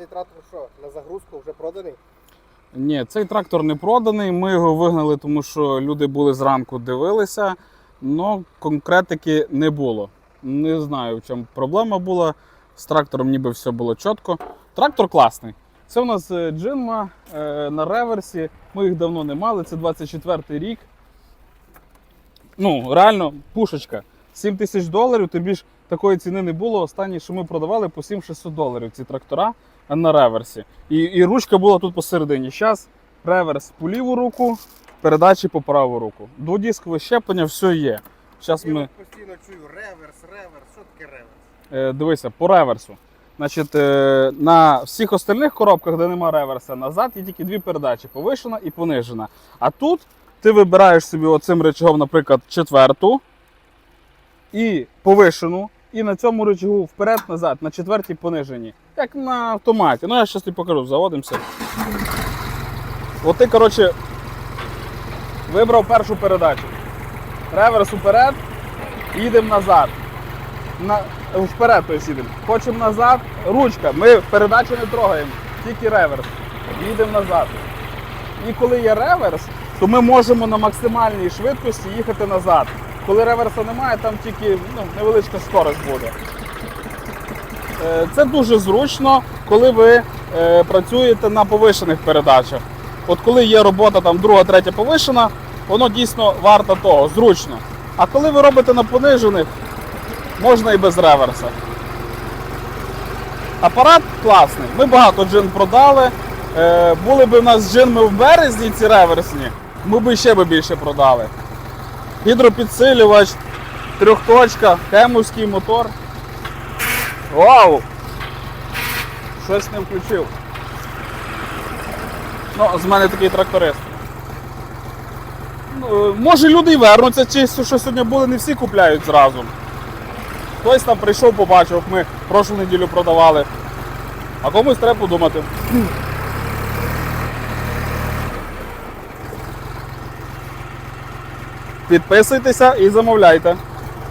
цей трактор що, на загрузку вже проданий? Ні, цей трактор не проданий. Ми його вигнали, тому що люди були зранку дивилися, але конкретики не було. Не знаю, в чому проблема була. З трактором ніби все було чітко. Трактор класний. Це у нас е, джинма е, на реверсі. Ми їх давно не мали. Це 24-й рік. Ну, реально, пушечка. 7 тисяч доларів, тобі ж такої ціни не було. Останні, що ми продавали, по 7600 доларів ці трактора на реверсі. І, і ручка була тут посередині. Зараз реверс по ліву руку, передачі по праву руку. Дводіскове щеплення, все є. Зараз Я ми от постійно чую реверс, реверс. Що таке реверс? е, дивися по реверсу. Значить, е, на всіх остальних коробках, де нема реверса, назад є тільки дві передачі: повишена і понижена. А тут ти вибираєш собі оцим рычагом, наприклад, четверту і повишену, і на цьому рычагу вперед-назад, на четвертій пониженій. Як на автоматі. Ну, я щас тобі покажу, заводимося. От ти, коротше, вибрав першу передачу. Реверс уперед, їдемо назад. На, вперед то їдемо. Хочемо назад, ручка. Ми передачу не трогаємо, тільки реверс. Їдемо назад. І коли є реверс, то ми можемо на максимальній швидкості їхати назад. Коли реверса немає, там тільки ну, невеличка скорость буде. Е, Це дуже зручно, коли ви е, працюєте на повишених передачах. От коли є робота там друга, третя повишена, воно дійсно варто того, зручно. А коли ви робите на понижених, можна і без реверса. Апарат класний. Ми багато джин продали. Е, були б у нас джинми в березні ці реверсні, ми б ще би більше продали. Гідропідсилювач, трьохточка, хемовський мотор. Вау! Щось не включив. Ну, з мене такий тракторист. Ну, може люди вернуться, чи що сьогодні були, не всі купляють зразу. Хтось там прийшов, побачив, ми прошлу неділю продавали. А комусь треба подумати. Підписуйтеся і замовляйте.